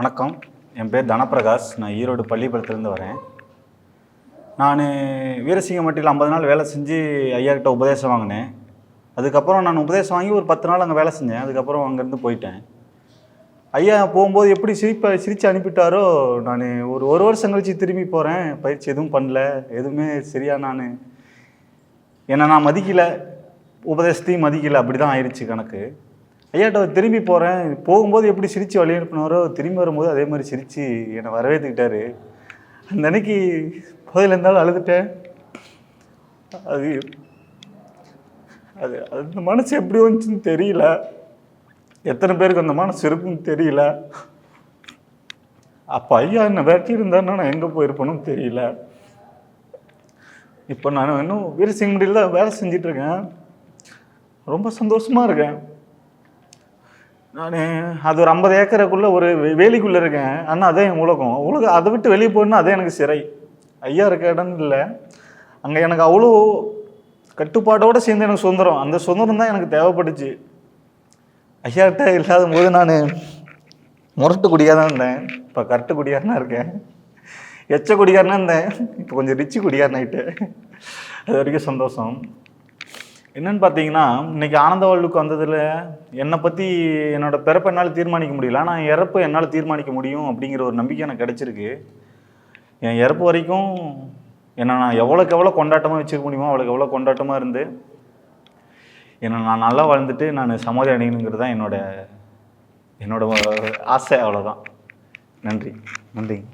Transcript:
வணக்கம். என் பேர் தனப்பிரகாஷ். நான் ஈரோடு பள்ளிப்பாளையத்துலேருந்து வரேன். நான் வீரசிங்கம்பட்டியில் ஐம்பது நாள் வேலை செஞ்சு ஐயா கிட்ட உபதேசம் வாங்கினேன். அதுக்கப்புறம் நான் உபதேசம் வாங்கி ஒரு பத்து நாள் அங்கே வேலை செஞ்சேன். அதுக்கப்புறம் அங்கேருந்து போயிட்டேன். ஐயா போகும்போது எப்படி சிரிப்ப சிரித்து அனுப்பிட்டாரோ நான் ஒரு ஒரு வருஷம் கழித்து திரும்பி போகிறேன் பயிற்சி எதுவும் பண்ணல. எதுவுமே சரியா நான் என்னை நான் மதிக்கலை. உபதேசத்தையும் மதிக்கலை. அப்படி தான் ஆயிடுச்சு கணக்கு. ஐயாட்ட திரும்பி போகிறேன் போகும்போது எப்படி சிரித்து வழி அனுப்பினாரோ திரும்பி வரும்போது அதே மாதிரி சிரித்து என்னை வரவேற்றுக்கிட்டாரு அந்த அன்னைக்கு புதையில் இருந்தாலும் அழுதுட்டேன். அது அது அந்த மனசு எப்படி வந்துச்சுன்னு தெரியல. எத்தனை பேருக்கு அந்த மனசு இருக்குன்னு தெரியல. அப்போ ஐயா என்னை வேட்டி இருந்தாருன்னா நான் எங்கே போயிருப்பேனும் தெரியல. இப்போ நான் இன்னும் வீரசிங்கடியில் வேலை செஞ்சிட்ருக்கேன் ரொம்ப சந்தோஷமாக இருக்கேன். நான் அது ஒரு ஐம்பது ஏக்கருக்குள்ளே ஒரு வேலிக்குள்ளே இருக்கேன். ஆனால் அதே என் உலகம். உலகம் அதை விட்டு வெளியே போனால் அதே எனக்கு சிறை. ஐயா இருக்க இடம் இல்லை. அங்கே எனக்கு அவ்வளோ கட்டுப்பாட்டோடு சேர்ந்து எனக்கு சுதந்திரம். அந்த சுதந்திரம் தான் எனக்கு தேவைப்பட்டுச்சு ஐயாட்ட இல்லாத போது நான் முரட்டு குடியாக தான் இருந்தேன். இப்போ கரெக்டு குடியாரனா இருக்கேன். எச்ச குடிகாரனா இருந்தேன். இப்போ கொஞ்சம் ரிச்சு குடிகாரன் அது வரைக்கும் சந்தோஷம். என்னன்னு பார்த்தீங்கன்னா இன்னைக்கு ஆனந்த வாழ்வுக்கு வந்ததில் என்னை பற்றி என்னோட பிறப்பை என்னால் தீர்மானிக்க முடியல. ஆனால் இறப்பு என்னால் தீர்மானிக்க முடியும் அப்படிங்கிற ஒரு நம்பிக்கை எனக்கு கிடச்சிருக்கு. என் இறப்பு வரைக்கும் என்னை நான் எவ்வளோக்கு எவ்வளோ கொண்டாட்டமாக வச்சுக்க முடியுமோ அவ்வளோக்கு எவ்வளோ கொண்டாட்டமாக இருந்து என்னை நான் நல்லா வாழ்ந்துட்டு நான் சமாதி அடையணுங்கிறது தான் என்னோட என்னோட ஆசை அவ்வளோதான் நன்றி. நன்றி.